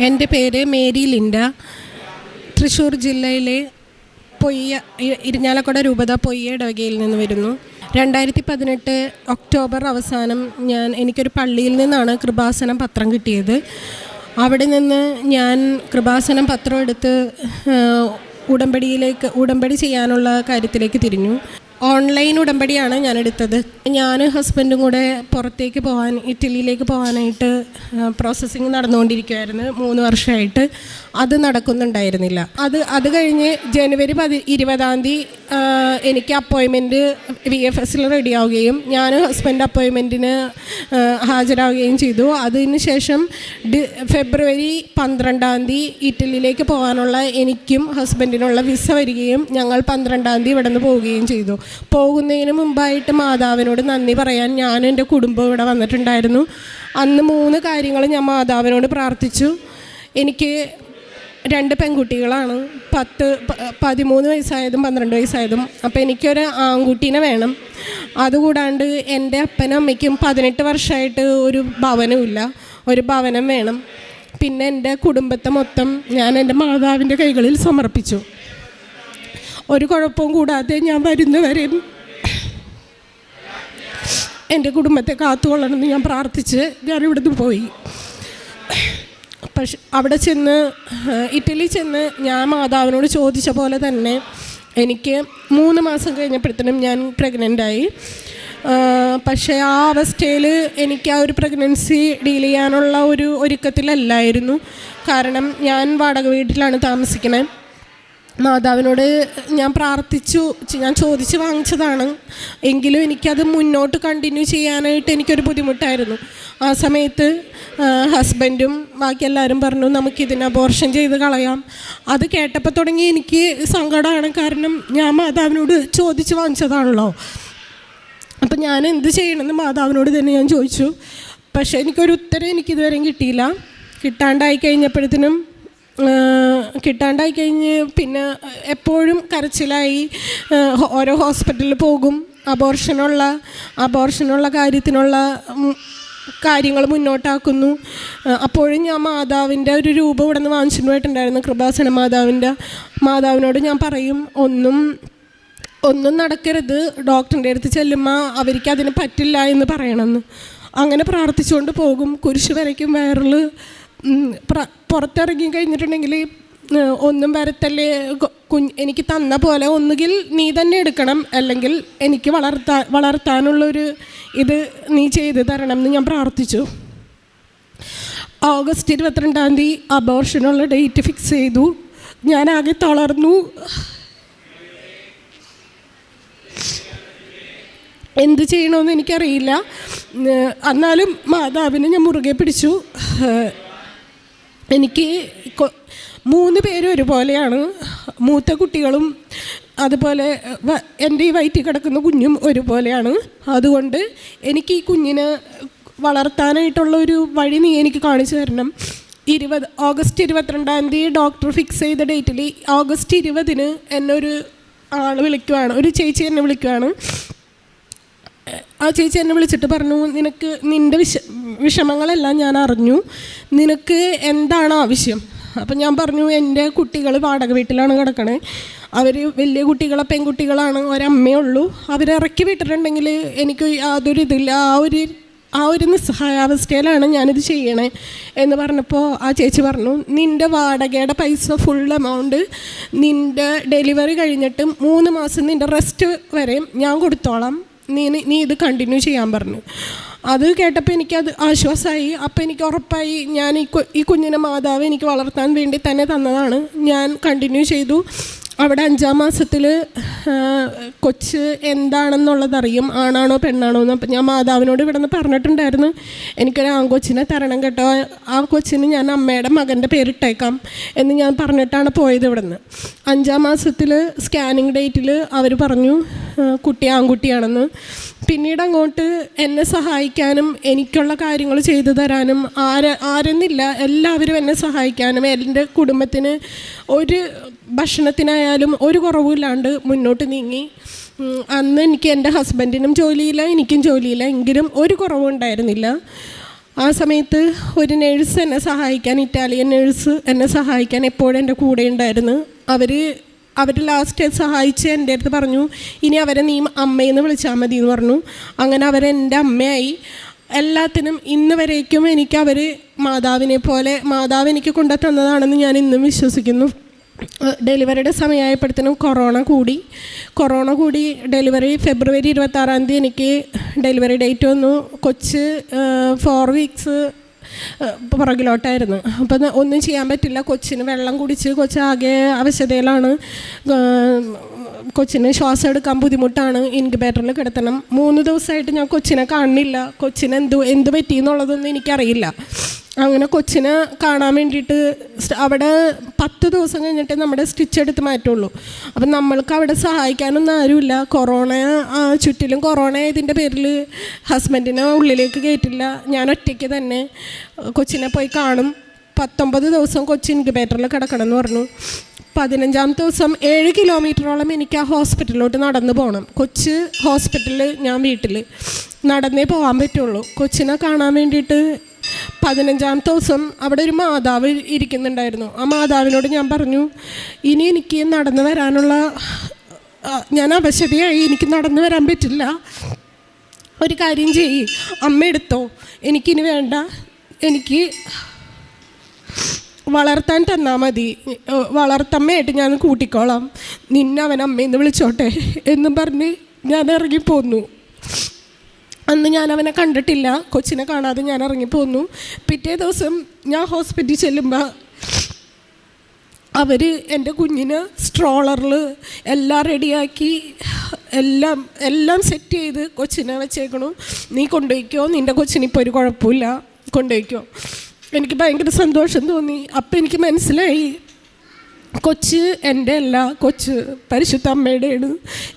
എന്റെ പേര് Mary Linda. Thrissur ജില്ലയിലെ പൊയ്യ ഇരിഞ്ഞാലക്കുട രൂപത പൊയ്യ ഇടവകയിൽ നിന്ന് വരുന്നു. രണ്ടായിരത്തി പതിനെട്ട് ഒക്ടോബർ അവസാനം ഞാൻ എനിക്കൊരു പള്ളിയിൽ നിന്നാണ് കൃപാസനം പത്രം കിട്ടിയത്. അവിടെ നിന്ന് ഞാൻ കൃപാസനം പത്രം എടുത്ത് ഉടമ്പടിയിലേക്ക് ഉടമ്പടി ചെയ്യാനുള്ള കാര്യത്തിലേക്ക് തിരിഞ്ഞു. ഓൺലൈൻ ഉടമ്പടിയാണ് ഞാൻ എടുത്തത്. ഞാൻ ഹസ്ബൻഡും കൂടെ പുറത്തേക്ക് പോകാൻ ഇറ്റലിയിലേക്ക് പോകാനായിട്ട് പ്രോസസ്സിങ് നടന്നുകൊണ്ടിരിക്കുമായിരുന്നു മൂന്ന് വർഷമായിട്ട്. അത് നടക്കുന്നുണ്ടായിരുന്നില്ല. അത് അത് കഴിഞ്ഞ് ജനുവരി പതി ഇരുപതാം തീയതി എനിക്ക് അപ്പോയിൻമെന്റ് വി എഫ് എസിൽ റെഡിയാവുകയും ഞാൻ ഹസ്ബൻഡ് അപ്പോയിൻമെന്റിന് ഹാജരാവുകയും ചെയ്തു. അതിന് ശേഷം ഡി ഫെബ്രുവരി പന്ത്രണ്ടാം തീയതി ഇറ്റലിയിലേക്ക് പോകാനുള്ള എനിക്കും ഹസ്ബൻഡിനുള്ള വിസ വരികയും ഞങ്ങൾ പന്ത്രണ്ടാം തീയതി ഇവിടെ നിന്ന് പോവുകയും ചെയ്തു. പോകുന്നതിന് മുമ്പായിട്ട് മാതാവിനോട് നന്ദി പറയാൻ ഞാൻ എന്റെ കുടുംബം ഇവിടെ വന്നിട്ടുണ്ടായിരുന്നു. അന്ന് മൂന്ന് കാര്യങ്ങൾ ഞാൻ മാതാവിനോട് പ്രാർത്ഥിച്ചു. എനിക്ക് രണ്ട് പെൺകുട്ടികളാണ്. പത്ത് പതിമൂന്ന് വയസ്സായതും പന്ത്രണ്ട് വയസ്സായതും. അപ്പോൾ എനിക്കൊരു ആൺകുട്ടീനെ വേണം. അതുകൂടാണ്ട് എന്റെ അപ്പനും അമ്മയ്ക്കും പതിനെട്ട് വർഷമായിട്ട് ഒരു ഭവനമില്ല ഒരു ഭവനം വേണം. പിന്നെ എന്റെ കുടുംബത്തെ മൊത്തം ഞാൻ എന്റെ മാതാവിന്റെ കൈകളിൽ സമർപ്പിച്ചു. ഒരു കുഴപ്പവും കൂടാതെ ഞാൻ വരുന്നവരെയും എന്റെ കുടുംബത്തെ കാത്തുകൊള്ളണമെന്ന് ഞാൻ പ്രാർത്ഥിച്ച് ഞാൻ ഇവിടുന്ന് പോയി. പക്ഷെ അവിടെ ചെന്ന് ഇറ്റലി ചെന്ന് ഞാൻ മാതാവിനോട് ചോദിച്ച പോലെ തന്നെ എനിക്ക് മൂന്ന് മാസം കഴിഞ്ഞപ്പോഴത്തേനും ഞാൻ പ്രഗ്നന്റായി പക്ഷേ ആ അവസ്ഥയിൽ എനിക്ക് ആ ഒരു പ്രഗ്നൻസി ഡീൽ ചെയ്യാനുള്ള ഒരു ഒരുക്കത്തിലല്ലായിരുന്നു. കാരണം ഞാൻ വാടക വീട്ടിലാണ് താമസിക്കുന്നത്. മാതാവിനോട് ഞാൻ പ്രാർത്ഥിച്ചു ഞാൻ ചോദിച്ച് വാങ്ങിച്ചതാണ്. എങ്കിലും എനിക്കത് മുന്നോട്ട് കണ്ടിന്യൂ ചെയ്യാനായിട്ട് എനിക്കൊരു ബുദ്ധിമുട്ടായിരുന്നു. ആ സമയത്ത് ഹസ്ബൻഡും ബാക്കി എല്ലാവരും പറഞ്ഞു നമുക്കിതിന് അബോർഷൻ ചെയ്ത് കളയാം. അത് കേട്ടപ്പോൾ തുടങ്ങി എനിക്ക് സങ്കടമാണ് കാരണം ഞാൻ മാതാവിനോട് ചോദിച്ച് വാങ്ങിച്ചതാണല്ലോ. അപ്പം ഞാൻ എന്ത് ചെയ്യണമെന്ന് മാതാവിനോട് തന്നെ ഞാൻ ചോദിച്ചു. പക്ഷേ എനിക്കൊരു ഉത്തരം എനിക്കിതുവരെയും കിട്ടിയില്ല. കിട്ടാണ്ടായി കഴിഞ്ഞപ്പോഴത്തേനും കിട്ടാണ്ടായി കഴിഞ്ഞ് പിന്നെ എപ്പോഴും കരച്ചിലായി. ഓരോ ഹോസ്പിറ്റലിൽ പോകും. അബോർഷനുള്ള അബോർഷനുള്ള കാര്യത്തിനുള്ള കാര്യങ്ങൾ മുന്നോട്ടാക്കുന്നു. അപ്പോഴും ഞാൻ മാതാവിന്റെ ഒരു രൂപം ഇവിടെ നിന്ന് വാങ്ങിച്ചിട്ട് പോയിട്ടുണ്ടായിരുന്നു കൃപാസന മാതാവിന്റെ. മാതാവിനോട് ഞാൻ പറയും ഒന്നും ഒന്നും നടക്കരുത്. ഡോക്ടറിന്റെ അടുത്ത് ചെല്ലുമ്പോൾ അവർക്ക് അതിന് പറ്റില്ല എന്ന് പറയണമെന്ന്. അങ്ങനെ പ്രാർത്ഥിച്ചുകൊണ്ട് പോകും. കുരിശ് വരയ്ക്കും വയറിൽ. പുറത്തിറങ്ങി കഴിഞ്ഞിട്ടുണ്ടെങ്കിൽ ഒന്നും വരത്തല്ലേ കുഞ്ഞ് എനിക്ക് തന്ന പോലെ ഒന്നുകിൽ നീ തന്നെ എടുക്കണം അല്ലെങ്കിൽ എനിക്ക് വളർത്താൻ വളർത്താനുള്ളൊരു ഇത് നീ ചെയ്ത് തരണം എന്ന് ഞാൻ പ്രാർത്ഥിച്ചു. ഓഗസ്റ്റ് ഇരുപത്തിരണ്ടാം തീയതി അബോർഷനുള്ള ഡേറ്റ് ഫിക്സ് ചെയ്തു. ഞാൻ ആകെ തളർന്നു. എന്ത് ചെയ്യണമെന്ന് എനിക്കറിയില്ല. എന്നാലും മാതാവിനെ ഞാൻ മുറുകെ പിടിച്ചു. എനിക്ക് മൂന്ന് പേരും ഒരുപോലെയാണ്. മൂത്ത കുട്ടികളും അതുപോലെ എന്റെ ഈ വയറ്റിൽ കിടക്കുന്ന കുഞ്ഞും ഒരുപോലെയാണ്. അതുകൊണ്ട് എനിക്ക് ഈ കുഞ്ഞിനെ വളർത്താനായിട്ടുള്ള ഒരു വഴി നീ എനിക്ക് കാണിച്ചു തരണം. ഇരുപത് ഓഗസ്റ്റ് ഇരുപത്തിരണ്ടാം തീയതി ഡോക്ടർ ഫിക്സ് ചെയ്ത ഡേറ്റിൽ ഓഗസ്റ്റ് ഇരുപതിന് എന്നൊരു ആൾ വിളിക്കുവാണ്. ഒരു ചേച്ചി എന്നെ വിളിക്കുവാണ്. ആ ചേച്ചി എന്നെ വിളിച്ചിട്ട് പറഞ്ഞു നിനക്ക് നിന്റെ വിഷ വിഷമങ്ങളെല്ലാം ഞാൻ അറിഞ്ഞു. നിനക്ക് എന്താണ് ആവശ്യം? അപ്പം ഞാൻ പറഞ്ഞു എന്റെ കുട്ടികൾ വാടക വീട്ടിലാണ് കിടക്കണേ. അവർ വലിയ കുട്ടികളെ പെൺകുട്ടികളാണ് ഒരമ്മയേ ഉള്ളൂ. അവരിറക്കി വിട്ടിട്ടുണ്ടെങ്കിൽ എനിക്ക് യാതൊരു ഇതില്ല ആ ഒരു ആ ഒരു നിസ്സഹായാവസ്ഥയിലാണ് ഞാനിത് ചെയ്യണേ. എന്ന് പറഞ്ഞപ്പോൾ ആ ചേച്ചി പറഞ്ഞു നിന്റെ വാടകയുടെ പൈസ ഫുൾ എമൗണ്ട് നിന്റെ ഡെലിവറി കഴിഞ്ഞിട്ട് മൂന്ന് മാസം നിന്റെ റെസ്റ്റ് വരെയും ഞാൻ കൊടുത്തോളാം. നീ നീ ഇത് കണ്ടിന്യൂ ചെയ്യാൻ പറഞ്ഞു. അത് കേട്ടപ്പോൾ എനിക്കത് ആശ്വാസമായി അപ്പോൾ എനിക്ക് ഉറപ്പായി ഞാൻ ഈ ഈ കുഞ്ഞിനെ മാതാവ് എനിക്ക് വളർത്താൻ വേണ്ടി തന്നെ തന്നതാണ്. ഞാൻ കണ്ടിന്യൂ ചെയ്തു. അവിടെ അഞ്ചാം മാസത്തിൽ കൊച്ച് എന്താണെന്നുള്ളതറിയും ആണാണോ പെണ്ണാണോ എന്ന്. അപ്പം ഞാൻ മാതാവിനോട് ഇവിടെ നിന്ന് പറഞ്ഞിട്ടുണ്ടായിരുന്നു എനിക്കൊരു ആൺകൊച്ചിനെ തരണം കേട്ടോ. ആ കൊച്ചിന് ഞാൻ അമ്മയുടെ മകന്റെ പേരിട്ടേക്കാം എന്ന് ഞാൻ പറഞ്ഞിട്ടാണ് പോയത് ഇവിടെ നിന്ന് അഞ്ചാം മാസത്തിൽ സ്കാനിങ് ഡേറ്റിൽ അവർ പറഞ്ഞു കുട്ടി ആൺകുട്ടിയാണെന്ന്. പിന്നീട് അങ്ങോട്ട് എന്നെ സഹായിക്കാനും എനിക്കുള്ള കാര്യങ്ങൾ ചെയ്തു തരാനും ആര ആരെന്നില്ല എല്ലാവരും എന്നെ സഹായിക്കാനും എന്റെ കുടുംബത്തിന് ഒരു ഭക്ഷണത്തിനായാലും ഒരു കുറവുമില്ലാണ്ട് മുന്നോട്ട് നീങ്ങി. അന്ന് എനിക്ക് എന്റെ ഹസ്ബൻഡിനും ജോലിയില്ല എനിക്കും ജോലിയില്ല എങ്കിലും ഒരു കുറവും ഉണ്ടായിരുന്നില്ല. ആ സമയത്ത് ഒരു നേഴ്സ് എന്നെ സഹായിക്കാൻ ഇറ്റാലിയൻ നേഴ്സ് എന്നെ സഹായിക്കാൻ എപ്പോഴും എന്റെ കൂടെ ഉണ്ടായിരുന്നു. അവർ അവർ ലാസ്റ്റ് സഹായിച്ച് എന്റെ അടുത്ത് പറഞ്ഞു ഇനി അവരെ നീ അമ്മയെന്ന് വിളിച്ചാൽ മതി എന്ന് പറഞ്ഞു. അങ്ങനെ അവരെന്റെ അമ്മയായി. എല്ലാത്തിനും ഇന്ന് വരേക്കും എനിക്ക് അവർ മാതാവിനെ പോലെ മാതാവ് എനിക്ക് കൊണ്ടു തന്നതാണെന്ന് ഞാൻ ഇന്നും വിശ്വസിക്കുന്നു. ഡെലിവറിയുടെ സമയമായപ്പോഴത്തേനും കൊറോണ കൂടി. കൊറോണ കൂടി ഡെലിവറി ഫെബ്രുവരി ഇരുപത്താറാം തീയതി എനിക്ക് ഡെലിവറി ഡേറ്റ് വന്നു. കൊച്ച് ഫോർ വീക്സ് പുറകിലോട്ടായിരുന്നു. അപ്പം ഒന്നും ചെയ്യാൻ പറ്റില്ല. കൊച്ചിന് വെള്ളം കുടിച്ച് കൊച്ചാകെ അവശതയിലാണ്. കൊച്ചിന് ശ്വാസം എടുക്കാൻ ബുദ്ധിമുട്ടാണ്. ഇൻക്യുബേറ്ററിൽ കിടത്തണം. മൂന്ന് ദിവസമായിട്ട് ഞാൻ കൊച്ചിനെ കാണുന്നില്ല. കൊച്ചിന് എന്ത് എന്ത് പറ്റി എന്നുള്ളതൊന്നും എനിക്കറിയില്ല. അങ്ങനെ കൊച്ചിനെ കാണാൻ വേണ്ടിയിട്ട് അവിടെ പത്ത് ദിവസം കഴിഞ്ഞിട്ട് നമ്മുടെ സ്റ്റിച്ച് എടുത്ത് മാറ്റുള്ളൂ. അപ്പം നമ്മൾക്ക് അവിടെ സഹായിക്കാനൊന്നും ആരുമില്ല. കൊറോണ ചുറ്റിലും കൊറോണ ഇതിന്റെ പേരിൽ ഹസ്ബൻഡിനെ ഉള്ളിലേക്ക് കയറ്റില്ല. ഞാൻ ഒറ്റയ്ക്ക് തന്നെ കൊച്ചിനെ പോയി കാണും. പത്തൊമ്പത് ദിവസം കൊച്ചി ഇൻക്യുബേറ്ററിൽ കിടക്കണം എന്ന് പറഞ്ഞു. പതിനഞ്ചാമത്തെ ദിവസം ഏഴ് കിലോമീറ്ററോളം എനിക്ക് ആ ഹോസ്പിറ്റലിലോട്ട് നടന്നു പോകണം. കൊച്ച് ഹോസ്പിറ്റലിൽ ഞാൻ വീട്ടിൽ നടന്നേ പോകാൻ പറ്റുള്ളൂ. കൊച്ചിനെ കാണാൻ വേണ്ടിയിട്ട് പതിനഞ്ചാമത്തെ ദിവസം അവിടെ ഒരു മാതാവ് ഇരിക്കുന്നുണ്ടായിരുന്നു. ആ മാതാവിനോട് ഞാൻ പറഞ്ഞു ഇനി എനിക്ക് നടന്നു വരാനുള്ള ഞാൻ അവശതയായി. എനിക്ക് നടന്നു വരാൻ പറ്റില്ല. ഒരു കാര്യം ചെയ്യ്. അമ്മ എടുത്തോ. എനിക്കിനി വേണ്ട. എനിക്ക് വളർത്താൻ തന്നാൽ മതി. വളർത്തമ്മയായിട്ട് ഞാൻ കൂട്ടിക്കോളാം. നിന്നെ അവൻ അമ്മയെന്ന് വിളിച്ചോട്ടെ എന്ന് പറഞ്ഞ് ഞാൻ ഇറങ്ങിപ്പോന്നു. അന്ന് ഞാൻ അവനെ കണ്ടിട്ടില്ല. കൊച്ചിനെ കാണാതെ ഞാൻ ഇറങ്ങിപ്പോന്നു. പിറ്റേ ദിവസം ഞാൻ ഹോസ്പിറ്റലിൽ ചെല്ലുമ്പോൾ അവർ എന്റെ കുഞ്ഞിന് സ്ട്രോളറിൽ എല്ലാം റെഡിയാക്കി എല്ലാം എല്ലാം സെറ്റ് ചെയ്ത് കൊച്ചിനെ വെച്ചേക്കണു. നീ കൊണ്ടുപോയിക്കോ നിന്റെ കൊച്ചിനിപ്പോൾ ഒരു കുഴപ്പമില്ല കൊണ്ടുപോയിക്കോ. എനിക്ക് ഭയങ്കര സന്തോഷം തോന്നി. അപ്പം എനിക്ക് മനസ്സിലായി കൊച്ച് എന്റെ അല്ല കൊച്ച് പരിശുദ്ധ അമ്മയുടെയാണ്.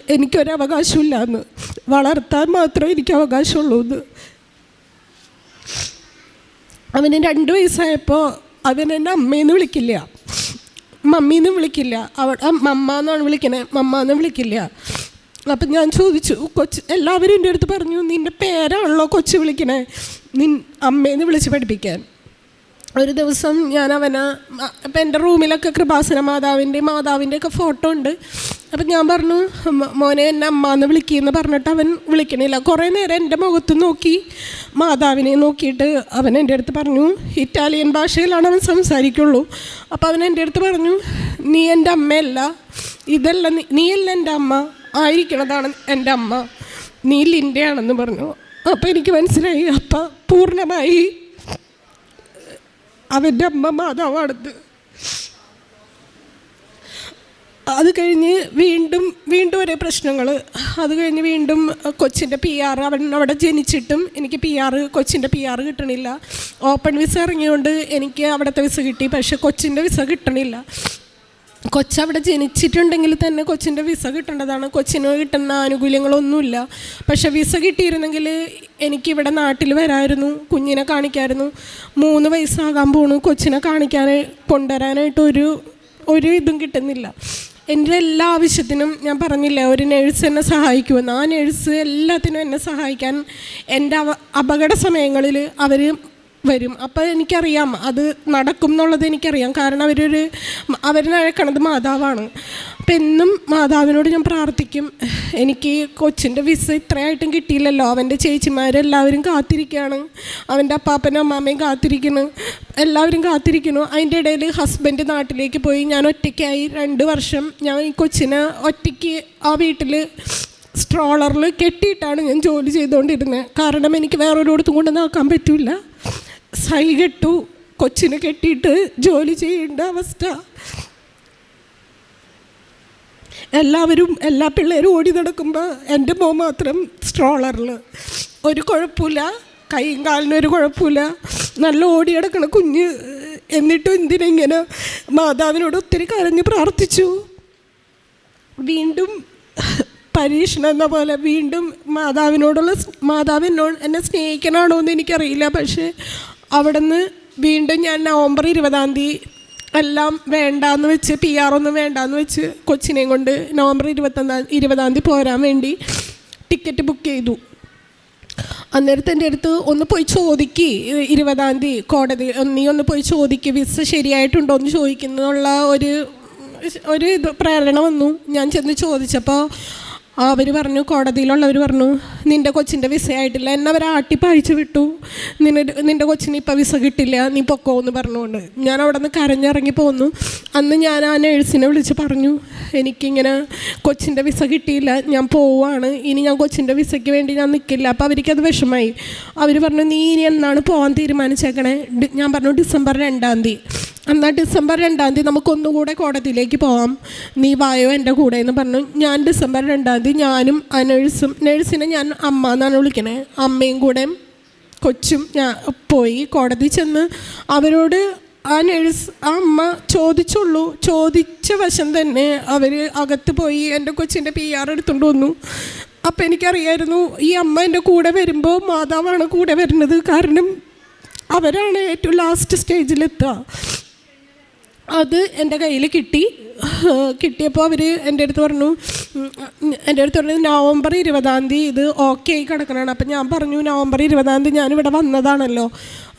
എനിക്കൊരവകാശമില്ല എന്ന് വളർത്താൻ മാത്രമേ എനിക്ക് അവകാശമുള്ളൂ എന്ന്. അവന് രണ്ട് വയസ്സായപ്പോൾ അവൻ എന്നെ അമ്മയെന്ന് വിളിക്കില്ല. മമ്മീന്ന് വിളിക്കില്ല. അവിടെ മമ്മ എന്നാണ് വിളിക്കണേ. മമ്മ എന്ന് വിളിക്കില്ല. അപ്പം ഞാൻ ചോദിച്ചു കൊച്ച് എല്ലാവരും എന്റെ അടുത്ത് പറഞ്ഞു നിന്റെ പേരാണല്ലോ കൊച്ച് വിളിക്കണേ. നിൻ അമ്മയെന്ന് വിളിച്ച് പഠിപ്പിക്കാൻ. ഒരു ദിവസം ഞാൻ അവനെ അപ്പം എന്റെ റൂമിലൊക്കെ കൃപാസന മാതാവിന്റെ മാതാവിന്റെ ഒക്കെ ഫോട്ടോ ഉണ്ട്. അപ്പം ഞാൻ പറഞ്ഞു മോനെ എന്നെ അമ്മ എന്ന് വിളിക്കുമെന്ന് പറഞ്ഞിട്ട് അവൻ വിളിക്കണില്ല. കുറേ നേരം എന്റെ മുഖത്ത് നോക്കി മാതാവിനെ നോക്കിയിട്ട് അവൻ എന്റെ അടുത്ത് പറഞ്ഞു ഇറ്റാലിയൻ ഭാഷയിലാണ് അവൻ സംസാരിക്കുള്ളൂ. അപ്പോൾ അവൻ എന്റെ അടുത്ത് പറഞ്ഞു നീ എന്റെ അമ്മയല്ല ഇതല്ല നീയല്ല എന്റെ അമ്മ ആയിരിക്കണതാണ് എന്റെ അമ്മ നീ ലിന്റെയാണെന്ന് പറഞ്ഞു. അപ്പോൾ എനിക്ക് മനസ്സിലായി അപ്പം പൂർണമായി അവന്റെ അമ്മ മാതാവാണത് അത് കഴിഞ്ഞ് വീണ്ടും വീണ്ടും ഒരേ പ്രശ്നങ്ങൾ അത് കഴിഞ്ഞ് വീണ്ടും കൊച്ചിന്റെ പി ആർ അവൻ അവിടെ ജനിച്ചിട്ടും എനിക്ക് പി ആർ കൊച്ചിന്റെ പി ആർ കിട്ടണില്ല. ഓപ്പൺ വിസ ഇറങ്ങിയോണ്ട് എനിക്ക് അവിടുത്തെ വിസ കിട്ടി പക്ഷേ കൊച്ചിന്റെ വിസ കിട്ടണില്ല. കൊച്ചവിടെ ജനിച്ചിട്ടുണ്ടെങ്കിൽ തന്നെ കൊച്ചിന്റെ വിസ കിട്ടേണ്ടതാണ്. കൊച്ചിന് കിട്ടുന്ന ആനുകൂല്യങ്ങളൊന്നുമില്ല. പക്ഷെ വിസ കിട്ടിയിരുന്നെങ്കിൽ എനിക്കിവിടെ നാട്ടിൽ വരായിരുന്നു കുഞ്ഞിനെ കാണിക്കായിരുന്നു. മൂന്ന് വയസ്സാകാൻ പോണു. കൊച്ചിനെ കാണിക്കാൻ കൊണ്ടുവരാനായിട്ട് ഒരു ഒരു ഇതും കിട്ടുന്നില്ല. എന്റെ എല്ലാ ആവശ്യത്തിനും ഞാൻ പറഞ്ഞില്ല ഒരു നേഴ്സ് എന്നെ സഹായിക്കുമെന്ന്. ആ നേഴ്സ് എല്ലാത്തിനും എന്നെ സഹായിക്കാൻ എന്റെ അപകട സമയങ്ങളിൽ അവർ വരും. അപ്പോൾ എനിക്കറിയാം അത് നടക്കും എന്നുള്ളത് എനിക്കറിയാം. കാരണം അവരൊരു അവരെ അഴക്കണത് മാതാവാണ്. അപ്പം എന്നും മാതാവിനോട് ഞാൻ പ്രാർത്ഥിക്കും. എനിക്ക് കൊച്ചിന്റെ വിസ ഇത്രയായിട്ടും കിട്ടിയില്ലല്ലോ. അവന്റെ ചേച്ചിമാരെല്ലാവരും കാത്തിരിക്കുകയാണ് അവന്റെ അപ്പാപ്പനും അമ്മാമ്മയും കാത്തിരിക്കുന്നു. എല്ലാവരും കാത്തിരിക്കുന്നു. അതിന്റെ ഇടയിൽ ഹസ്ബൻഡ് നാട്ടിലേക്ക് പോയി. ഞാൻ ഒറ്റയ്ക്കായി രണ്ട് വർഷം ഞാൻ ഈ കൊച്ചിനെ ഒറ്റയ്ക്ക് ആ വീട്ടിൽ സ്ട്രോളറിൽ കെട്ടിയിട്ടാണ് ഞാൻ ജോലി ചെയ്തുകൊണ്ടിരുന്നത് കാരണം എനിക്ക് വേറൊരിടത്തും കൊണ്ട് നോക്കാൻ പറ്റില്ല സൈകെട്ടു കൊച്ചിനെ കെട്ടിയിട്ട് ജോലി ചെയ്യേണ്ട അവസ്ഥ. എല്ലാവരും എല്ലാ പിള്ളേരും ഓടി നടക്കുമ്പോൾ എന്റെ മോ മാത്രം സ്ട്രോളറിൽ ഒരു കുഴപ്പമില്ല കൈയും കാലിനൊരു കുഴപ്പമില്ല. നല്ല ഓടി കിടക്കണ കുഞ്ഞ് എന്നിട്ടും എന്തിനെങ്ങനെ മാതാവിനോട് ഒത്തിരി കരഞ്ഞ് പ്രാർത്ഥിച്ചു. വീണ്ടും പരീക്ഷണം എന്ന പോലെ വീണ്ടും മാതാവിനോടുള്ള മാതാവിനോട് എന്നെ സ്നേഹിക്കണമാണോ എന്ന് എനിക്കറിയില്ല. പക്ഷേ അവിടുന്ന് വീണ്ടും ഞാൻ നവംബർ ഇരുപതാം തീയതി എല്ലാം വേണ്ടാന്ന് വെച്ച് പി ആർ ഒന്നും വേണ്ടാന്ന് വെച്ച് കൊച്ചിനെയും കൊണ്ട് നവംബർ ഇരുപത്തൊന്നാം ഇരുപതാം തീയതി പോരാൻ വേണ്ടി ടിക്കറ്റ് ബുക്ക് ചെയ്തു. അന്നേരത്തെ എന്റെ അടുത്ത് ഒന്ന് പോയി ചോദിക്കി ഇരുപതാം തീയതി കോടതി നീ ഒന്ന് പോയി ചോദിക്ക് വിസ ശരിയായിട്ടുണ്ടോ എന്ന് ചോദിക്കുന്നുള്ള ഒരു ഒരു ഇത് പ്രേരണ വന്നു. ഞാൻ ചെന്ന് ചോദിച്ചപ്പോൾ അവർ പറഞ്ഞു കോടതിയിലുള്ളവർ പറഞ്ഞു നിന്റെ കൊച്ചിന്റെ വിസ ആയിട്ടില്ല എന്നെ അവർ ആട്ടിപ്പഴിച്ചു വിട്ടു. നിന്നെ നിന്റെ കൊച്ചിന് ഇപ്പം വിസ കിട്ടില്ല നീ പൊക്കോ എന്ന് പറഞ്ഞുകൊണ്ട് ഞാൻ അവിടെ നിന്ന് കരഞ്ഞിറങ്ങി പോന്നു. അന്ന് ഞാൻ ആ നേഴ്സിനെ വിളിച്ച് പറഞ്ഞു എനിക്കിങ്ങനെ കൊച്ചിന്റെ വിസ കിട്ടിയില്ല ഞാൻ പോവാണ്. ഇനി ഞാൻ കൊച്ചിന്റെ വിസയ്ക്ക് വേണ്ടി ഞാൻ നിൽക്കില്ല അപ്പോൾ അവർക്കത് വിഷമായി. അവർ പറഞ്ഞു നീ ഇനി എന്നാണ് പോകാൻ തീരുമാനിച്ചേക്കണേ? ഞാൻ പറഞ്ഞു ഡിസംബർ രണ്ടാം തീയതി. എന്നാൽ ഡിസംബർ രണ്ടാം തീയതി നമുക്കൊന്നുകൂടെ കോടതിയിലേക്ക് പോവാം. നീ വായോ എന്റെ കൂടെ എന്ന് പറഞ്ഞു. ഞാൻ ഡിസംബർ രണ്ടാം തീയതി ഞാനും ആ നേഴ്സും നേഴ്സിനെ ഞാൻ അമ്മ എന്നാണ് വിളിക്കണേ. അമ്മയും കൂടെ കൊച്ചും ഞാൻ പോയി കോടതി ചെന്ന് അവരോട് ആ നേഴ്സ് ആ അമ്മ ചോദിച്ചുള്ളൂ. ചോദിച്ച വശം തന്നെ അവർ അകത്ത് പോയി എന്റെ കൊച്ചിന്റെ പി ആർ എടുത്തുകൊണ്ട് വന്നു. അപ്പം എനിക്കറിയായിരുന്നു ഈ അമ്മ എന്റെ കൂടെ വരുമ്പോൾ മാതാവാണ് കൂടെ വരുന്നത്. കാരണം അവരാണ് ഏറ്റവും ലാസ്റ്റ് സ്റ്റേജിലെത്തുക അത് എന്റെ കയ്യിൽ കിട്ടി. കിട്ടിയപ്പോൾ അവർ എന്റെ അടുത്ത് പറഞ്ഞു എന്റെ അടുത്ത് പറഞ്ഞു നവംബർ ഇരുപതാം തീയതി ഇത് ഓക്കെ ആയി കിടക്കണതാണ് അപ്പം ഞാൻ പറഞ്ഞു നവംബർ ഇരുപതാം തീയതി ഞാനിവിടെ വന്നതാണല്ലോ.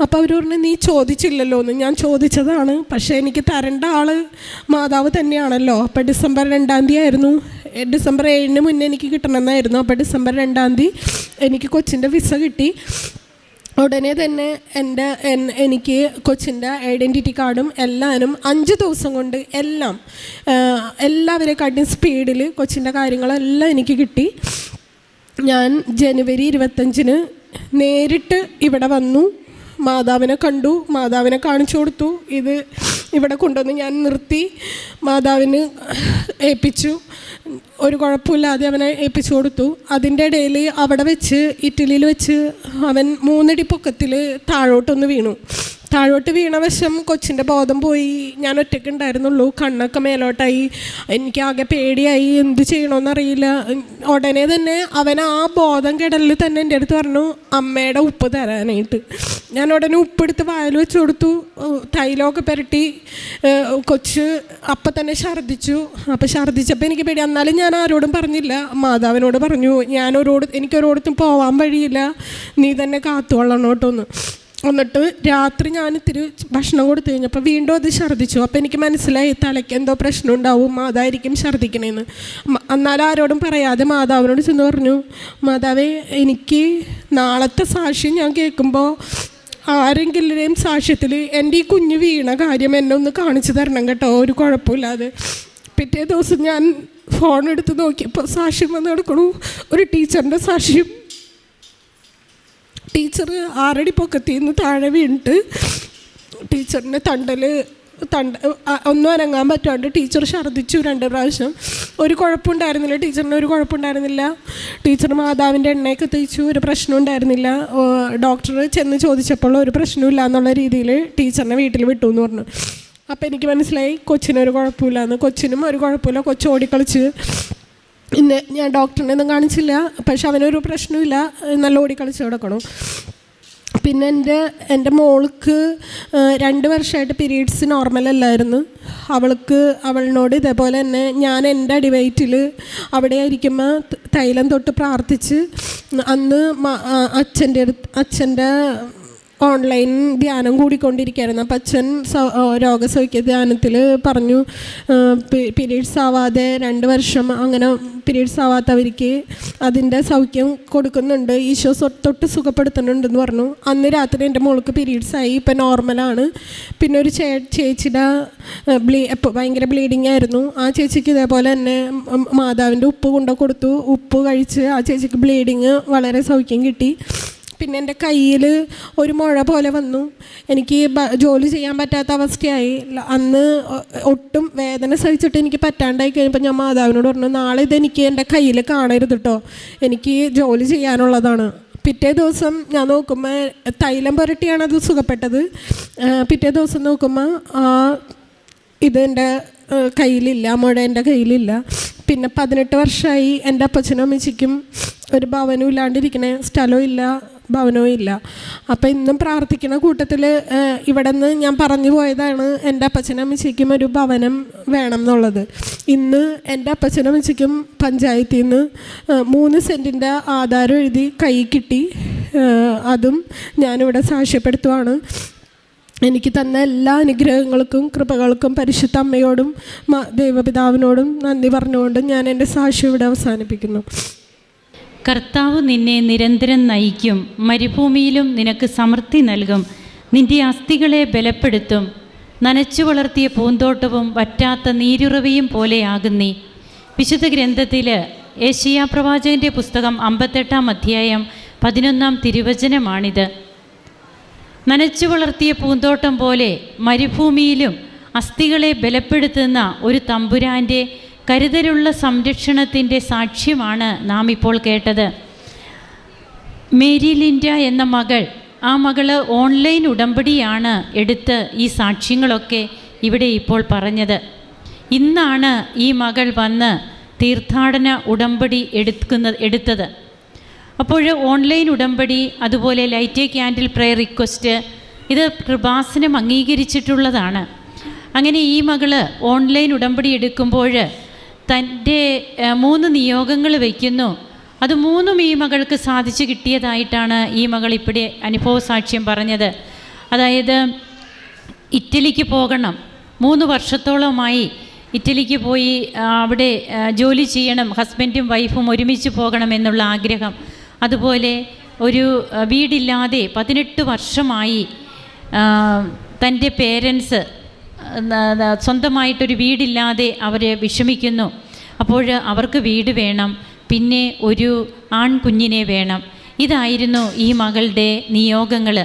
അപ്പോൾ അവർ പറഞ്ഞു നീ ചോദിച്ചില്ലല്ലോ എന്ന്. ഞാൻ ചോദിച്ചതാണ് പക്ഷേ എനിക്ക് തരേണ്ട ആൾ മാതാവ് തന്നെയാണല്ലോ. അപ്പോൾ ഡിസംബർ രണ്ടാം തീയതി ആയിരുന്നു. ഡിസംബർ ഏഴിന് മുന്നേ എനിക്ക് കിട്ടണമെന്നായിരുന്നു. അപ്പോൾ ഡിസംബർ രണ്ടാം തീയതി എനിക്ക് കൊച്ചിന്റെ വിസ കിട്ടി. ഉടനെ തന്നെ എന്റെ എൻ- എനിക്ക് കൊച്ചിന്റെ ഐഡന്റിറ്റി കാർഡും എല്ലാനും അഞ്ച് ദിവസം കൊണ്ട് എല്ലാം എല്ലാവരെക്കാട്ടും സ്പീഡിൽ കൊച്ചിന്റെ കാര്യങ്ങളെല്ലാം എനിക്ക് കിട്ടി. ഞാൻ ജനുവരി ഇരുപത്തഞ്ചിന് നേരിട്ട് ഇവിടെ വന്നു മാതാവിനെ കണ്ടു മാതാവിനെ കാണിച്ചു കൊടുത്തു. ഇത് ഇവിടെ കൊണ്ടുവന്ന് ഞാൻ നിർത്തി മാതാവിന് ഏൽപ്പിച്ചു. ഒരു കുഴപ്പമില്ലാതെ അവനെ ഏൽപ്പിച്ചു കൊടുത്തു. അതിന്റെ ഇടയിൽ അവിടെ വെച്ച് ഇറ്റലിയിൽ വെച്ച് അവൻ മൂന്നടി പൊക്കത്തിൽ താഴോട്ടൊന്ന് വീണു. താഴോട്ട് വീണ വശം കൊച്ചിന്റെ ബോധം പോയി. ഞാൻ ഒറ്റയ്ക്ക് ഉണ്ടായിരുന്നുള്ളൂ. കണ്ണൊക്കെ മേലോട്ടായി. എനിക്ക് ആകെ പേടിയായി. എന്ത് ചെയ്യണമെന്നറിയില്ല ഉടനെ തന്നെ അവൻ ആ ബോധം കിടലിൽ തന്നെ എന്റെ അടുത്ത് പറഞ്ഞു അമ്മയുടെ ഉപ്പ് തരാനായിട്ട്. ഞാൻ ഉടനെ ഉപ്പെടുത്ത് വായിൽ വെച്ച് കൊടുത്തു. തൈലമൊക്കെ പുരട്ടി. കൊച്ച് അപ്പം തന്നെ ഛർദ്ദിച്ചു. അപ്പം ഛർദ്ദിച്ചപ്പോൾ എനിക്ക് പേടി. എന്നാലും ഞാൻ ആരോടും പറഞ്ഞില്ല. മാതാവിനോട് പറഞ്ഞു ഞാൻ ഞാനൊരോട് എനിക്കൊരോടത്തും പോവാൻ വഴിയില്ല. നീ തന്നെ കാത്തുകൊള്ളണം എന്നിട്ട് രാത്രി ഞാൻ ഇത്തിരി ഭക്ഷണം കൊടുത്തു കഴിഞ്ഞപ്പോൾ വീണ്ടും അത് ഛർദ്ദിച്ചു. അപ്പോൾ എനിക്ക് മനസ്സിലായി തലയ്ക്ക് എന്തോ പ്രശ്നം ഉണ്ടാവും മാതായിരിക്കും ഛർദ്ദിക്കണേന്ന്. എന്നാൽ ആരോടും പറയാതെ മാതാവിനോട് ചെന്ന് പറഞ്ഞു മാതാവേ എനിക്ക് നാളത്തെ സാക്ഷ്യം ഞാൻ കേൾക്കുമ്പോൾ ആരെങ്കിലും സാക്ഷ്യത്തിൽ എന്റെ ഈ കുഞ്ഞ് വീണ കാര്യം എന്നെ ഒന്ന് കാണിച്ചു തരണം കേട്ടോ ഒരു കുഴപ്പമില്ലാതെ. പിറ്റേ ദിവസം ഞാൻ ഫോൺ എടുത്ത് നോക്കിയപ്പോൾ സാക്ഷ്യം വന്ന് കിടക്കണു. ഒരു ടീച്ചറിന്റെ സാക്ഷ്യം ടീച്ചർ ആറടി പൊക്കത്തിൽ നിന്ന് താഴെ വീണിട്ട് ടീച്ചറിന്റെ തണ്ടൽ തണ്ട ഒന്നും അനങ്ങാൻ പറ്റാണ്ട് ടീച്ചർ ഛർദ്ദിച്ചു രണ്ട് പ്രാവശ്യം. ഒരു കുഴപ്പമുണ്ടായിരുന്നില്ല ടീച്ചറിന് ഒരു കുഴപ്പമുണ്ടായിരുന്നില്ല. ടീച്ചർ മാതാവിന്റെ എണ്ണയൊക്കെ തേച്ചു ഒരു പ്രശ്നം ഉണ്ടായിരുന്നില്ല. ഡോക്ടർ ചെന്ന് ചോദിച്ചപ്പോൾ ഒരു പ്രശ്നമില്ല എന്നുള്ള രീതിയിൽ ടീച്ചറിനെ വീട്ടിൽ വിട്ടു എന്ന് പറഞ്ഞു. അപ്പോൾ എനിക്ക് മനസ്സിലായി കൊച്ചിനൊരു കുഴപ്പമില്ല എന്ന്. കൊച്ചിനും ഒരു കുഴപ്പമില്ല കൊച്ചു ഓടിക്കളിച്ച് ഇന്ന് ഞാൻ ഡോക്ടറിനെ ഒന്നും കാണിച്ചില്ല. പക്ഷെ അവനൊരു പ്രശ്നമില്ല നല്ല ഓടിക്കളിച്ച് കിടക്കണം പിന്നെ എന്റെ എന്റെ മോൾക്ക് രണ്ട് വർഷമായിട്ട് പീരീഡ്സ് നോർമൽ അല്ലായിരുന്നു. അവൾക്ക് അവളിനോട് ഇതേപോലെ തന്നെ ഞാൻ എന്റെ അടിവയറ്റിൽ അവിടെ ആയിരിക്കുമ്പോൾ തൈലം തൊട്ട് പ്രാർത്ഥിച്ച് അന്ന് അച്ഛന്റെ അടുത്ത് അച്ഛന്റെ ഓൺലൈൻ ധ്യാനം കൂടിക്കൊണ്ടിരിക്കുകയായിരുന്നു. അപ്പം അച്ഛൻ രോഗസൗഖ്യ ധ്യാനത്തിൽ പറഞ്ഞു പീരീഡ്സ് ആവാതെ രണ്ട് വർഷം അങ്ങനെ പീരീഡ്സ് ആവാത്തവർക്ക് അതിന്റെ സൗഖ്യം കൊടുക്കുന്നുണ്ട്. ഈശോ തൊട്ട് സുഖപ്പെടുത്തുന്നുണ്ടെന്ന് പറഞ്ഞു. അന്ന് രാത്രി എന്റെ മോൾക്ക് പീരീഡ്സ് ആയി ഇപ്പം നോർമലാണ് പിന്നെ ഒരു ചേ ചേച്ചിയുടെ ബ്ലീ ഭയങ്കര ബ്ലീഡിങ് ആയിരുന്നു. ആ ചേച്ചിക്ക് ഇതേപോലെ തന്നെ മാതാവിന്റെ ഉപ്പ് കൊണ്ടു കൊടുത്തു. ഉപ്പ് കഴിച്ച് ആ ചേച്ചിക്ക് ബ്ലീഡിങ് വളരെ സൗഖ്യം കിട്ടി. പിന്നെ എന്റെ കയ്യിൽ ഒരു മുഴ പോലെ വന്നു. എനിക്ക് ജോലി ചെയ്യാൻ പറ്റാത്ത അവസ്ഥയായി. അന്ന് ഒട്ടും വേദന സഹിച്ചിട്ട് എനിക്ക് പറ്റാണ്ടായി കഴിഞ്ഞപ്പോൾ ഞാൻ മാതാവിനോട് പറഞ്ഞു നാളെ ഇതെനിക്ക് എന്റെ കയ്യിൽ കാണരുത് കേട്ടോ എനിക്ക് ജോലി ചെയ്യാനുള്ളതാണ്. പിറ്റേ ദിവസം ഞാൻ നോക്കുമ്പോൾ തൈലം പുരട്ടിയാണ് അത് സുഖപ്പെട്ടത്. പിറ്റേ ദിവസം നോക്കുമ്പോൾ ആ ഇത് എന്റെ കയ്യിലില്ല മുഴ എന്റെ കയ്യിലില്ല. പിന്നെ പതിനെട്ട് വർഷമായി എന്റെ അപ്പച്ചനും അമ്മച്ചിക്കും ഒരു ഭവനവും ഇല്ലാണ്ടിരിക്കണേ സ്ഥലവും ഇല്ല. ഭവനവും ഇല്ല. അപ്പം ഇന്നും പ്രാർത്ഥിക്കുന്ന കൂട്ടത്തിൽ ഇവിടെ നിന്ന് ഞാൻ പറഞ്ഞു പോയതാണ് എന്റെ അപ്പച്ചനും അമ്മച്ചിക്കും ഒരു ഭവനം വേണം എന്നുള്ളത് ഇന്ന് എന്റെ അപ്പച്ചനും അമ്മച്ചിക്കും പഞ്ചായത്തിൽ നിന്ന് മൂന്ന് സെന്റിന്റെ ആധാരം എഴുതി കൈ കിട്ടി. അതും ഞാനിവിടെ സാക്ഷ്യപ്പെടുത്തുവാണ്. എനിക്ക് തന്ന എല്ലാ അനുഗ്രഹങ്ങൾക്കും കൃപകൾക്കും പരിശുദ്ധ അമ്മയോടും ദൈവപിതാവിനോടും നന്ദി പറഞ്ഞുകൊണ്ട് ഞാൻ എന്റെ സാക്ഷ്യം ഇവിടെ അവസാനിപ്പിക്കുന്നു. കർത്താവ് നിന്നെ നിരന്തരം നയിക്കും. മരുഭൂമിയിലും നിനക്ക് സമൃദ്ധി നൽകും. നിന്റെ അസ്ഥികളെ ബലപ്പെടുത്തും. നനച്ചു വളർത്തിയ പൂന്തോട്ടവും വറ്റാത്ത നീരുറവയും പോലെയാകും വിശുദ്ധ ഗ്രന്ഥത്തിൽ ഏഷ്യ പ്രവാചകന്റെ പുസ്തകം അമ്പത്തെട്ടാം അധ്യായം പതിനൊന്നാം തിരുവചനമാണിത്. നനച്ചു വളർത്തിയ പൂന്തോട്ടം പോലെ മരുഭൂമിയിലും അസ്ഥികളെ ബലപ്പെടുത്തുന്ന ഒരു തമ്പുരാന്റെ കരുതലുള്ള സംരക്ഷണത്തിന്റെ സാക്ഷ്യമാണ് നാം ഇപ്പോൾ കേട്ടത്. മേരി ലിൻഡ എന്ന മകൾ ആ മകൾ ഓൺലൈൻ ഉടമ്പടിയാണ് എടുത്ത് ഈ സാക്ഷ്യങ്ങളൊക്കെ ഇവിടെ ഇപ്പോൾ പറഞ്ഞത്. ഇന്നാണ് ഈ മകൾ വന്ന് തീർത്ഥാടന ഉടമ്പടി എടുക്കുന്ന എടുത്തത്. അപ്പോൾ ഓൺലൈൻ ഉടമ്പടി അതുപോലെ ലൈറ്റ് ക്യാൻഡിൽ പ്രയർ റിക്വസ്റ്റ് ഇത് കൃപാസനം അംഗീകരിച്ചിട്ടുള്ളതാണ്. അങ്ങനെ ഈ മകൾ ഓൺലൈൻ ഉടമ്പടി എടുക്കുമ്പോൾ തന്റെ മൂന്ന് നിയോഗങ്ങൾ വയ്ക്കുന്നു. അത് മൂന്നും ഈ മകൾക്ക് സാധിച്ചു കിട്ടിയതായിട്ടാണ് ഈ മകൾ ഇവിടെ അനുഭവ സാക്ഷ്യം പറഞ്ഞത്. അതായത് ഇറ്റലിക്ക് പോകണം. മൂന്ന് വർഷത്തോളമായി ഇറ്റലിക്ക് പോയി അവിടെ ജോലി ചെയ്യണം. ഹസ്ബൻഡും വൈഫും ഒരുമിച്ച് പോകണം എന്നുള്ള ആഗ്രഹം. അതുപോലെ ഒരു വീടില്ലാതെ പതിനെട്ട് വർഷമായി തന്റെ പേരൻസ് സ്വന്തമായിട്ടൊരു വീടില്ലാതെ അവർ വിഷമിക്കുന്നു. അപ്പോൾ അവർക്ക് വീട് വേണം പിന്നെ ഒരു ആൺകുഞ്ഞിനെ വേണം. ഇതായിരുന്നു ഈ മകളുടെ നിയോഗങ്ങൾ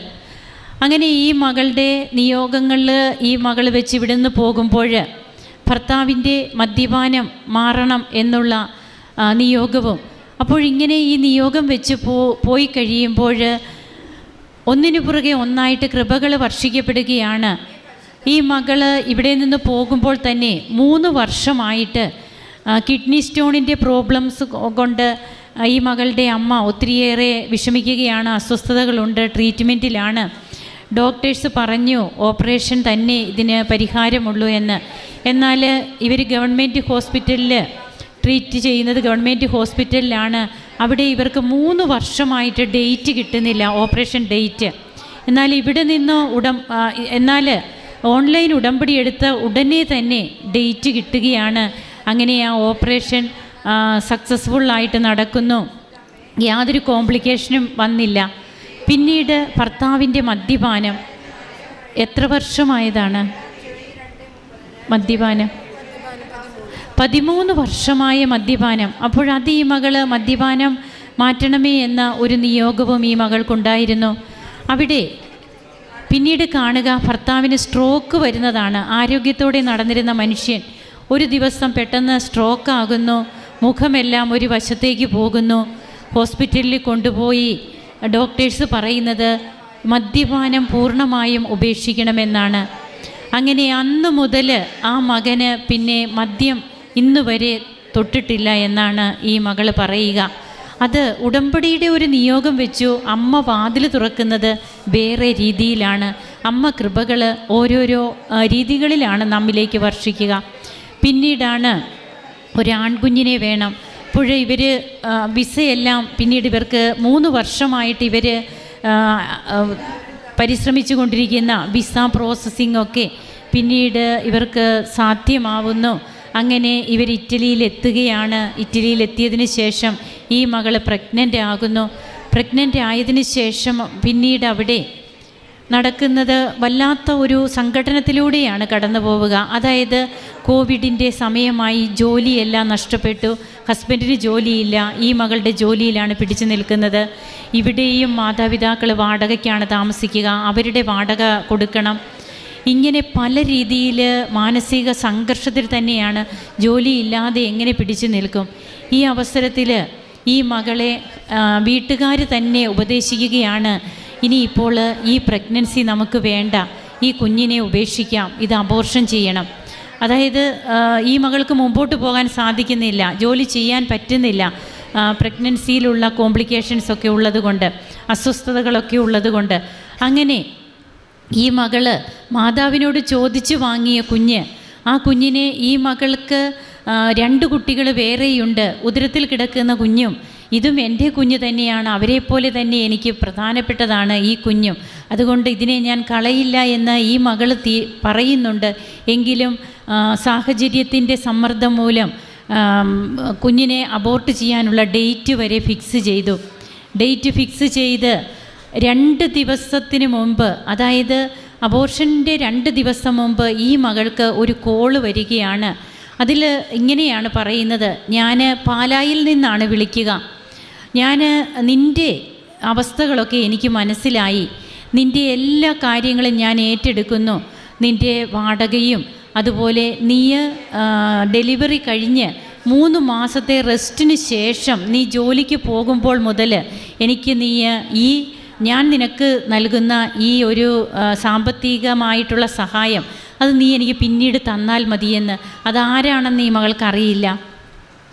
അങ്ങനെ ഈ മകളുടെ നിയോഗങ്ങളിൽ ഈ മകൾ വെച്ച് ഇവിടുന്ന് പോകുമ്പോൾ ഭർത്താവിന്റെ മദ്യപാനം മാറണം എന്നുള്ള നിയോഗവും. അപ്പോൾ ഇങ്ങനെ ഈ നിയോഗം വെച്ച് പോ പോയി കഴിയുമ്പോൾ ഒന്നിനു പുറകെ ഒന്നായിട്ട് കൃപകൾ വർഷിക്കപ്പെടുകയാണ്. ഈ മകൾ ഇവിടെ നിന്ന് പോകുമ്പോൾ തന്നെ മൂന്ന് വർഷമായിട്ട് കിഡ്നി സ്റ്റോണിന്റെ പ്രോബ്ലംസ് കൊണ്ട് ഈ മകളുടെ അമ്മ ഒത്തിരിയേറെ വിഷമിക്കുകയാണ് അസ്വസ്ഥതകളുണ്ട് ട്രീറ്റ്മെന്റിലാണ്. ഡോക്ടേഴ്സ് പറഞ്ഞു ഓപ്പറേഷൻ തന്നെ ഇതിന് പരിഹാരമുള്ളൂ എന്ന്. എന്നാൽ ഇവർ ഗവൺമെന്റ് ഹോസ്പിറ്റലിൽ ട്രീറ്റ് ചെയ്യുന്നത് ഗവൺമെന്റ് ഹോസ്പിറ്റലിലാണ്. അവിടെ ഇവർക്ക് മൂന്ന് വർഷമായിട്ട് ഡേറ്റ് കിട്ടുന്നില്ല ഓപ്പറേഷൻ ഡേറ്റ്. എന്നാൽ ഇവിടെ നിന്ന് ഉടം എന്നാൽ ഓൺലൈൻ ഉടമ്പടി എടുത്ത ഉടനെ തന്നെ ഡേറ്റ് കിട്ടുകയാണ്. അങ്ങനെ ആ ഓപ്പറേഷൻ സക്സസ്ഫുള്ളായിട്ട് നടക്കുന്നു. യാതൊരു കോംപ്ലിക്കേഷനും വന്നില്ല. പിന്നീട് ഭർത്താവിന്റെ മദ്യപാനം. എത്ര വർഷമായതാണ് മദ്യപാനം? പതിമൂന്ന് വർഷമായ മദ്യപാനം. അപ്പോഴത് ഈ മകൾ മദ്യപാനം മാറ്റണമേ എന്ന ഒരു നിയോഗവും ഈ മകൾക്കുണ്ടായിരുന്നു. അവിടെ പിന്നീട് കാണുക ഭർത്താവിന് സ്ട്രോക്ക് വരുന്നതാണ്. ആരോഗ്യത്തോടെ നടന്നിരുന്ന മനുഷ്യൻ ഒരു ദിവസം പെട്ടെന്ന് സ്ട്രോക്ക് ആകുന്നു. മുഖമെല്ലാം ഒരു വശത്തേക്ക് പോകുന്നു. ഹോസ്പിറ്റലിൽ കൊണ്ടുപോയി ഡോക്ടേഴ്സ് പറയുന്നത് മദ്യപാനം പൂർണമായും ഉപേക്ഷിക്കണമെന്നാണ്. അങ്ങനെ അന്ന് മുതൽ ആ മകന് പിന്നെ മദ്യം ഇന്നുവരെ തൊട്ടിട്ടില്ല എന്നാണ് ഈ മകൾ പറയുക. അത് ഉടമ്പടിയുടെ ഒരു നിയോഗം വെച്ചു അമ്മ വാതിൽ തുറക്കുന്നത് വേറെ രീതിയിലാണ്. അമ്മ കൃപകൾ ഓരോരോ രീതികളിലാണ് നമ്മിലേക്ക് വർഷിക്കുക. പിന്നീടാണ് ഒരാൺകുഞ്ഞിനെ വേണം. അപ്പോൾ ഇവർ വിസയെല്ലാം പിന്നീട് ഇവർക്ക് മൂന്ന് വർഷമായിട്ട് ഇവർ പരിശ്രമിച്ചു കൊണ്ടിരിക്കുന്ന വിസ പ്രോസസ്സിംഗ് ഒക്കെ പിന്നീട് ഇവർക്ക് സാധ്യമാവുന്നു. അങ്ങനെ ഇവർ ഇറ്റലിയിൽ എത്തുകയാണ്. ഇറ്റലിയിൽ എത്തിയതിന് ശേഷം ഈ മകൾ പ്രഗ്നന്റ് ആകുന്നു. പ്രഗ്നന്റ് ആയതിന് ശേഷം പിന്നീട് അവിടെ നടക്കുന്നത് വല്ലാത്ത ഒരു സംഘടനത്തിലൂടെയാണ് കടന്നു പോവുക. അതായത് കോവിഡിന്റെ സമയമായി ജോലിയെല്ലാം നഷ്ടപ്പെട്ടു. ഹസ്ബൻഡിന് ജോലിയില്ല. ഈ മകളുടെ ജോലിയിലാണ് പിടിച്ചു നിൽക്കുന്നത്. ഇവിടെയും മാതാപിതാക്കൾ വാടകയ്ക്കാണ് താമസിക്കുക. അവരുടെ വാടക കൊടുക്കണം. ഇങ്ങനെ പല രീതിയിൽ മാനസിക സംഘർഷത്തിൽ തന്നെയാണ് ജോലിയില്ലാതെ എങ്ങനെ പിടിച്ചു നിൽക്കും? ഈ അവസരത്തിൽ ഈ മകളെ വീട്ടുകാർ തന്നെ ഉപദേശിക്കുകയാണ്. ഇനി ഇനിയിപ്പോൾ ഈ പ്രഗ്നൻസി നമുക്ക് വേണ്ട. ഈ കുഞ്ഞിനെ ഉപേക്ഷിക്കാം. ഇത് അബോർഷൻ ചെയ്യണം. അതായത് ഈ മകൾക്ക് മുമ്പോട്ട് പോകാൻ സാധിക്കുന്നില്ല. ജോലി ചെയ്യാൻ പറ്റുന്നില്ല. പ്രഗ്നൻസിയിലുള്ള കോംപ്ലിക്കേഷൻസ് ഒക്കെ ഉള്ളതുകൊണ്ട് അസ്വസ്ഥതകളൊക്കെ ഉള്ളതുകൊണ്ട്. അങ്ങനെ ഈ മകൾ മാതാവിനോട് ചോദിച്ചു വാങ്ങിയ കുഞ്ഞ് ആ കുഞ്ഞിനെ ഈ മകൾക്ക് രണ്ട് കുട്ടികൾ വേറെയുണ്ട്. ഉദരത്തിൽ കിടക്കുന്ന കുഞ്ഞും ഇതും എന്റെ കുഞ്ഞ് തന്നെയാണ്. അവരെപ്പോലെ തന്നെ എനിക്ക് പ്രധാനപ്പെട്ടതാണ് ഈ കുഞ്ഞും. അതുകൊണ്ട് ഇതിനെ ഞാൻ കളയില്ല എന്ന് ഈ മകൾ തീ പറയുന്നുണ്ട്. എങ്കിലും സാഹചര്യത്തിന്റെ സമ്മർദ്ദം മൂലം കുഞ്ഞിനെ അബോർട്ട് ചെയ്യാനുള്ള ഡേറ്റ് വരെ ഫിക്സ് ചെയ്തു. ഡേറ്റ് ഫിക്സ് ചെയ്ത് രണ്ട് ദിവസത്തിന് മുമ്പ് അതായത് അബോർഷന്റെ രണ്ട് ദിവസം മുമ്പ് ഈ മകൾക്ക് ഒരു കോൾ വരികയാണ്. അതിൽ ഇങ്ങനെയാണ് പറയുന്നത്. ഞാൻ പാലായിൽ നിന്നാണ് വിളിക്കുക. ഞാൻ നിന്റെ അവസ്ഥകളൊക്കെ എനിക്ക് മനസ്സിലായി. നിന്റെ എല്ലാ കാര്യങ്ങളും ഞാൻ ഏറ്റെടുക്കുന്നു. നിന്റെ വാടകയും അതുപോലെ നീ ഡെലിവറി കഴിഞ്ഞ് മൂന്ന് മാസത്തെ റെസ്റ്റിന് ശേഷം നീ ജോലിക്ക് പോകുമ്പോൾ മുതൽ എനിക്ക് നീ ഈ ഞാൻ നിനക്ക് നൽകുന്ന ഈ ഒരു സാമ്പത്തികമായിട്ടുള്ള സഹായം അത് നീ എനിക്ക് പിന്നീട് തന്നാൽ മതിയെന്ന്. അതാരാണെന്ന് ഈ മകൾക്കറിയില്ല.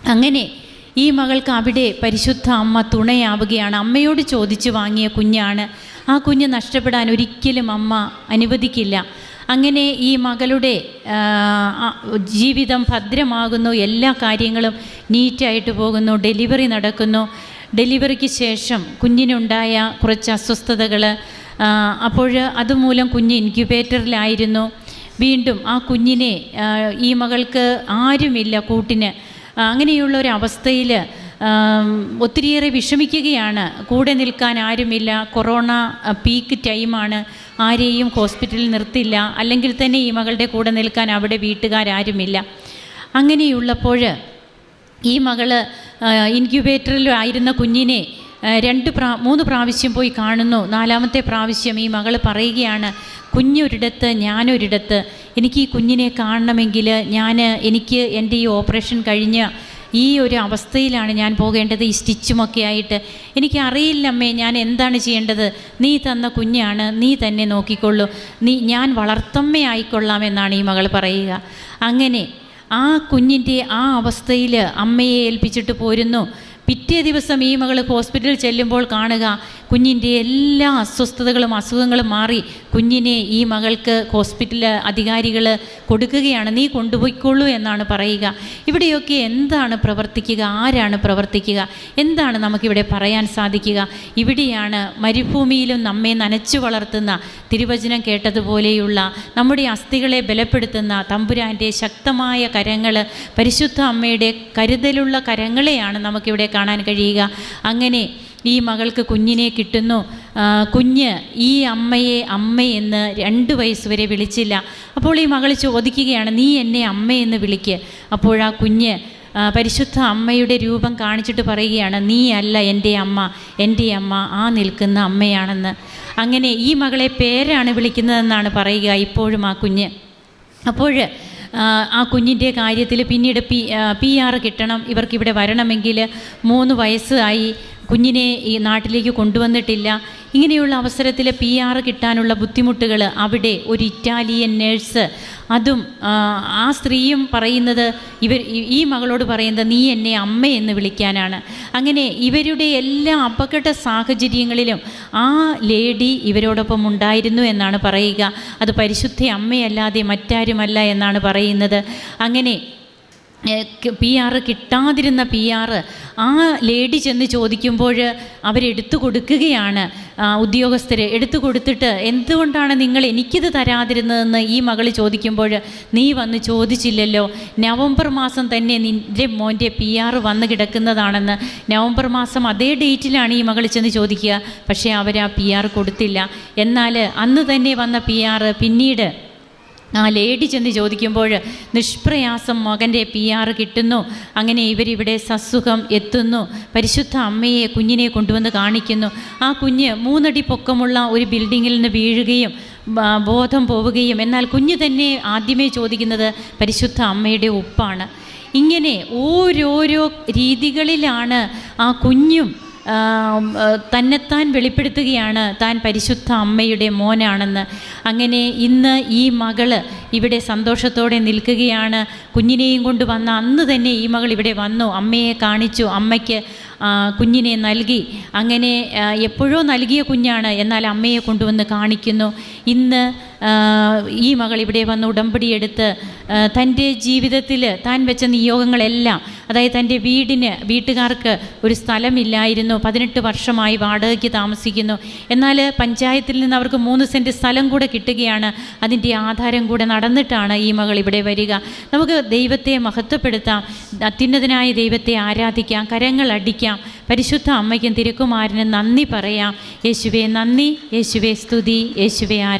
അങ്ങനെ ഈ മകൾക്ക് അവിടെ പരിശുദ്ധ അമ്മ തുണയാവുകയാണ്. അമ്മയോട് ചോദിച്ചു വാങ്ങിയ കുഞ്ഞാണ്. ആ കുഞ്ഞ് നഷ്ടപ്പെടാൻ ഒരിക്കലും അമ്മ അനുവദിക്കില്ല. അങ്ങനെ ഈ മകളുടെ ജീവിതം ഭദ്രമാകുന്നു. എല്ലാ കാര്യങ്ങളും നീറ്റായിട്ട് പോകുന്നു. ഡെലിവറി നടക്കുന്നു. ഡെലിവറിക്ക് ശേഷം കുഞ്ഞിനുണ്ടായ കുറച്ച് അസ്വസ്ഥതകൾ അപ്പോൾ അതുമൂലം കുഞ്ഞ് ഇൻക്യുബേറ്ററിലായിരുന്നു. വീണ്ടും ആ കുഞ്ഞിനെ ഈ മകൾക്ക് ആരുമില്ല കൂട്ടിന്. അങ്ങനെയുള്ള ഒരു അവസ്ഥയിൽ ഒത്തിരിയേറെ വിഷമിക്കുകയാണ്. കൂടെ നിൽക്കാൻ ആരുമില്ല. കൊറോണ പീക്ക് ടൈമാണ് ആരെയും ഹോസ്പിറ്റലിൽ നിർത്തില്ല. അല്ലെങ്കിൽ തന്നെ ഈ മകളുടെ കൂടെ നിൽക്കാൻ അവിടെ വീട്ടുകാരാരുമില്ല അങ്ങനെയുള്ളപ്പോൾ ഈ മകൾ ഇൻക്യുബേറ്ററിലായിരുന്ന കുഞ്ഞിനെ രണ്ട് പ്രാ മൂന്ന് പ്രാവശ്യം പോയി കാണുന്നു. നാലാമത്തെ പ്രാവശ്യം ഈ മകൾ പറയുകയാണ് കുഞ്ഞൊരിടത്ത് ഞാനൊരിടത്ത് എനിക്ക് ഈ കുഞ്ഞിനെ കാണണമെങ്കിൽ ഞാൻ എനിക്ക് എന്റെ ഈ ഓപ്പറേഷൻ കഴിഞ്ഞ് ഈ ഒരു അവസ്ഥയിലാണ് ഞാൻ പോകേണ്ടത് ഈ സ്റ്റിച്ചുമൊക്കെ ആയിട്ട്. എനിക്ക് അറിയില്ല അമ്മേ ഞാൻ എന്താണ് ചെയ്യേണ്ടത്? നീ തന്ന കുഞ്ഞാണ് നീ തന്നെ നോക്കിക്കൊള്ളൂ. നീ ഞാൻ വളർത്തമ്മയായിക്കൊള്ളാം എന്നാണ് ഈ മകൾ പറയുക. അങ്ങനെ ആ കുഞ്ഞിന്റെ ആ അവസ്ഥയിൽ അമ്മയെ ഏൽപ്പിച്ചിട്ട് പോരുന്നു. പിറ്റേ ദിവസം ഈ മകൾ ഹോസ്പിറ്റലിൽ ചെല്ലുമ്പോൾ കാണുക കുഞ്ഞിന്റെ എല്ലാ അസ്വസ്ഥതകളും അസുഖങ്ങളും മാറി കുഞ്ഞിനെ ഈ മകൾക്ക് ഹോസ്പിറ്റൽ അധികാരികൾ കൊടുക്കുകയാണ് നീ കൊണ്ടുപോയിക്കൊള്ളൂ എന്നാണ് പറയുക. ഇവിടെയൊക്കെ എന്താണ് പ്രവർത്തിക്കുക? ആരാണ് പ്രവർത്തിക്കുക? എന്താണ് നമുക്കിവിടെ പറയാൻ സാധിക്കുക? ഇവിടെയാണ് മരുഭൂമിയിലും നമ്മെ നനച്ചു വളർത്തുന്ന തിരുവചനം കേട്ടതുപോലെയുള്ള നമ്മുടെ അസ്ഥികളെ ബലപ്പെടുത്തുന്ന തമ്പുരാന്റെ ശക്തമായ കരങ്ങൾ പരിശുദ്ധ അമ്മയുടെ കരുതലുള്ള കരങ്ങളെയാണ് നമുക്കിവിടെ കാണാൻ കഴിയുക. അങ്ങനെ ഈ മകൾക്ക് കുഞ്ഞിനെ കിട്ടുന്നു. കുഞ്ഞ് ഈ അമ്മയെ അമ്മയെന്ന് രണ്ട് വയസ്സ് വരെ വിളിച്ചില്ല. അപ്പോൾ ഈ മകൾ ചോദിക്കുകയാണ് നീ എന്നെ അമ്മയെന്ന് വിളിക്ക്. അപ്പോഴാ കുഞ്ഞ് പരിശുദ്ധ അമ്മയുടെ രൂപം കാണിച്ചിട്ട് പറയുകയാണ് നീ അല്ല എന്റെ അമ്മ എന്റെ അമ്മ ആ നിൽക്കുന്ന അമ്മയാണെന്ന്. അങ്ങനെ ഈ മകളെ പേരാണ് വിളിക്കുന്നതെന്നാണ് പറയുക ഇപ്പോഴും ആ കുഞ്ഞ്. അപ്പോൾ ആ, കുഞ്ഞിന്റെ കാര്യത്തിൽ പിന്നീട് പി പി ആർ കിട്ടണം ഇവർക്കിവിടെ വരണമെങ്കിൽ മൂന്ന് വയസ്സായി. കുഞ്ഞിനെ ഈ നാട്ടിലേക്ക് കൊണ്ടുവന്നിട്ടില്ല. ഇങ്ങനെയുള്ള അവസരത്തിൽ പി ആർ കിട്ടാനുള്ള ബുദ്ധിമുട്ടുകൾ അവിടെ ഒരു ഇറ്റാലിയൻ നേഴ്സ് അതും ആ, സ്ത്രീയും പറയുന്നത് ഇവർ ഈ മകളോട് പറയുന്നത് നീ എന്നെ അമ്മയെന്ന് വിളിക്കാനാണ്. അങ്ങനെ ഇവരുടെ എല്ലാ അപകട സാഹചര്യങ്ങളിലും ആ ലേഡി ഇവരോടൊപ്പം ഉണ്ടായിരുന്നു എന്നാണ് പറയുക. അത് പരിശുദ്ധ അമ്മയല്ലാതെ മറ്റാരുമല്ല എന്നാണ് പറയുന്നത്. അങ്ങനെ പി ആർ കിട്ടാതിരുന്ന പി ആർ ആ ലേഡി ചെന്ന് ചോദിക്കുമ്പോൾ അവരെടുത്തു കൊടുക്കുകയാണ് ഉദ്യോഗസ്ഥർ എടുത്തു കൊടുത്തിട്ട് എന്തുകൊണ്ടാണ് നിങ്ങൾ എനിക്കിത് തരാതിരുന്നതെന്ന് ഈ മകൾ ചോദിക്കുമ്പോൾ നീ വന്ന് ചോദിച്ചില്ലല്ലോ. നവംബർ മാസം തന്നെ നിന്റെ മോന്റെ പി ആർ വന്ന് കിടക്കുന്നതാണെന്ന്. നവംബർ മാസം അതേ ഡേറ്റിലാണ് ഈ മകൾ ചെന്ന് ചോദിക്കുക. പക്ഷേ അവർ ആ പി ആർ കൊടുത്തില്ല. എന്നാൽ അന്ന് തന്നെ വന്ന പി ആർ പിന്നീട് ആ ലേഡി ചെന്ന് ചോദിക്കുമ്പോൾ നിഷ്പ്രയാസം മകന്റെ പി ആർ കിട്ടുന്നു. അങ്ങനെ ഇവരിവിടെ സസുഖം എത്തുന്നു. പരിശുദ്ധ അമ്മയെ കുഞ്ഞിനെ കൊണ്ടുവന്ന് കാണിക്കുന്നു. ആ കുഞ്ഞ് മൂന്നടി പൊക്കമുള്ള ഒരു ബിൽഡിങ്ങിൽ നിന്ന് വീഴുകയും ബോധം പോവുകയും എന്നാൽ കുഞ്ഞ് തന്നെ ആദ്യമേ ചോദിക്കുന്നത് പരിശുദ്ധ അമ്മയുടെ ഉപ്പാണ്. ഇങ്ങനെ ഓരോരോ രീതികളിലാണ് ആ കുഞ്ഞും തന്നെത്താൻ വെളിപ്പെടുത്തുകയാണ് താൻ പരിശുദ്ധ അമ്മയുടെ മോനാണെന്ന്. അങ്ങനെ ഇന്ന് ഈ മകൾ ഇവിടെ സന്തോഷത്തോടെ നിൽക്കുകയാണ്. കുഞ്ഞിനെയും കൊണ്ട് വന്ന അന്ന് തന്നെ ഈ മകൾ ഇവിടെ വന്നു. അമ്മയെ കാണിച്ചു. അമ്മയ്ക്ക് കുഞ്ഞിനെ നൽകി. അങ്ങനെ എപ്പോഴോ നൽകിയ കുഞ്ഞാണ്. എന്നാൽ അമ്മയെ കൊണ്ടുവന്ന് കാണിക്കുന്നു. ഇന്ന് ഈ മകൾ ഇവിടെ വന്ന് ഉടമ്പടി എടുത്ത് ആ, തന്റെ ജീവിതത്തിൽ താൻ വെച്ച നിയോഗങ്ങളെല്ലാം അതായത് തന്റെ വീടിന് വീട്ടുകാർക്ക് ഒരു സ്ഥലമില്ലായിരുന്നു പതിനെട്ട് വർഷമായി വാടകയ്ക്ക് താമസിക്കുന്നു. എന്നാൽ പഞ്ചായത്തിൽ നിന്ന് അവർക്ക് മൂന്ന് സെന്റ് സ്ഥലം കൂടെ കിട്ടുകയാണ്. അതിന്റെ ആധാരം കൂടെ നടന്നിട്ടാണ് ഈ മകൾ ഇവിടെ വരിക. നമുക്ക് ദൈവത്തെ മഹത്വപ്പെടുത്താം അത്യുന്നതനായ ദൈവത്തെ ആരാധിക്കാം കരങ്ങൾ അടിക്കാം പരിശുദ്ധ അമ്മയ്ക്കും തിരുക്കുമാരനും നന്ദി പറയാം. യേശുവേ നന്ദി യേശുവേ സ്തുതി യേശുവേ ആരാ